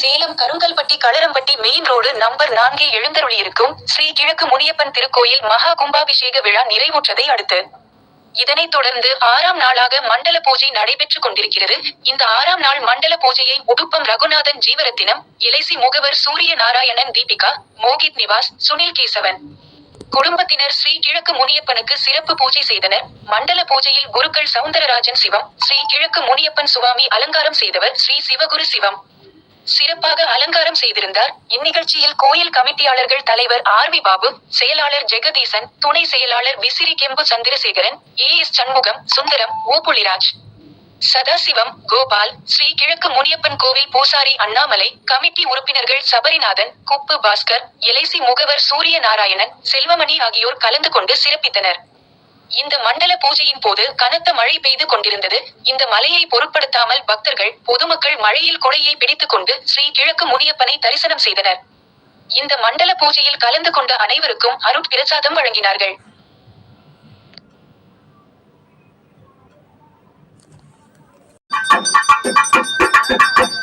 Salem Karungalpatti Kalarampatti main road number நான்கில் எழுந்தருளியிருக்கும் ஸ்ரீ கிழக்கு முனியப்பன் திருக்கோயில் மகா கும்பாபிஷேக விழா நிறைவுற்றதை அடுத்து. இதனைத் தொடர்ந்து ஆறாம் நாளாக மண்டல பூஜை நடைபெற்றுக் கொண்டிருக்கிறது. இந்த ஆறாம் நாள் மண்டல பூஜையை உடுப்பம் ரகுநாதன் ஜீவரத்தினம் இலைசி முகவர் சூரிய நாராயணன் தீபிகா மோகித் நிவாஸ் சுனில் கேசவன். குடும்பத்தினர் ஸ்ரீ கிழக்கு முனியப்பனுக்கு சிறப்பு பூஜை செய்தனர். மண்டல பூஜையில் குருக்கள் சவுந்தரராஜன் சிவம் ஸ்ரீ கிழக்கு முனியப்பன் சுவாமி அலங்காரம் செய்தவர் ஸ்ரீ சிவகுரு சிவம். சிறப்பாக அலங்காரம் செய்திருந்தார். இந்நிகழ்ச்சியில் கோயில் கமிட்டியாளர்கள் தலைவர் ஆர் வி பாபு செயலாளர் ஜெகதீசன் துணை செயலாளர் விசிறி கெம்பு Chandrasekaran A S Shanmugam Sundaram O Puliraj. Sadasivam Gopal Shri கிழக்கு முனியப்பன் கோவில் பூசாரி அண்ணாமலை கமிட்டி உறுப்பினர்கள் சபரிநாதன் குப்பு பாஸ்கர் எலைசி முகவர் சூரிய நாராயணன் செல்வமணி ஆகியோர் கலந்து கொண்டு சிறப்பித்தனர். இந்த மண்டல பூஜையின் போது கனத்த மழை பெய்து கொண்டிருந்தது. இந்த மழையை பொருட்படுத்தாமல் பக்தர்கள் பொதுமக்கள் மழையில் கொடையை பிடித்துக் கொண்டு ஸ்ரீ கிழக்கு முனியப்பனை தரிசனம் செய்தனர். இந்த மண்டல பூஜையில் கலந்து கொண்ட அனைவருக்கும் அருட்பிரசாதம் வழங்கினார்கள். வாமுனி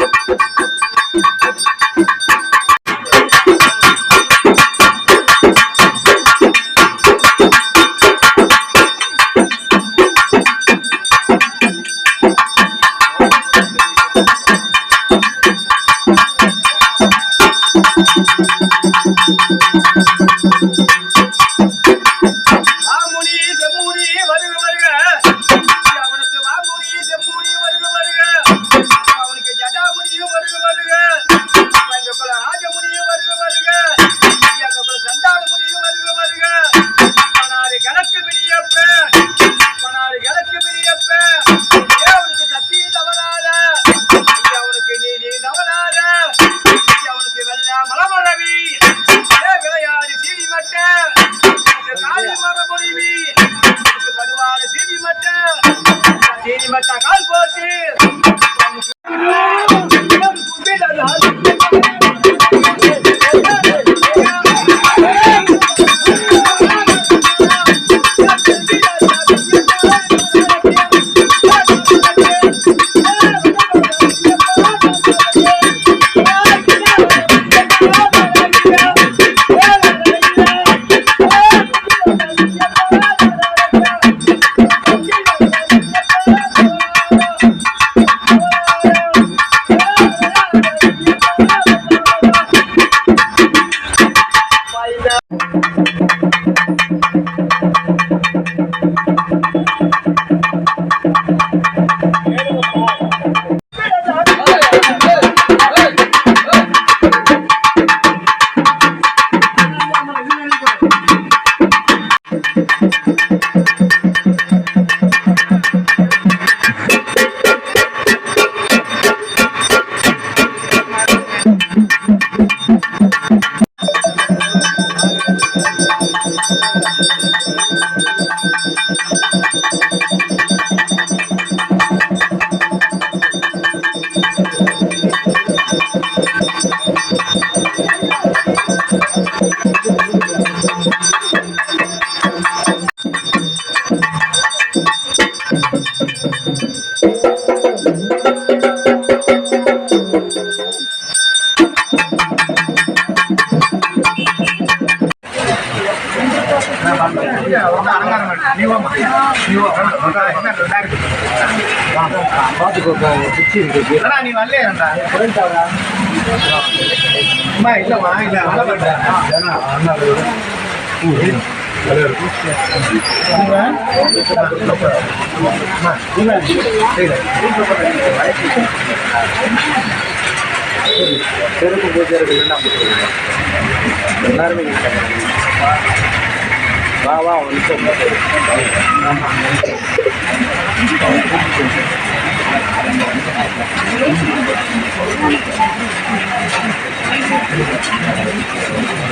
சீடி கால் போட்டு நீ வரலையா அம்மா இல்லம்மா இல்ல செருப்பு பூஜைகள் என்ன பண்ணுறீங்க எல்லாருமே வா வா வந்து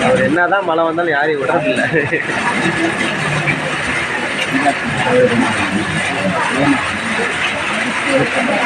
அவர் என்னதான் மழை வந்தாலும் யாரையும் விடுறதில்ல சொல்றாரு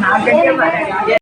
நான்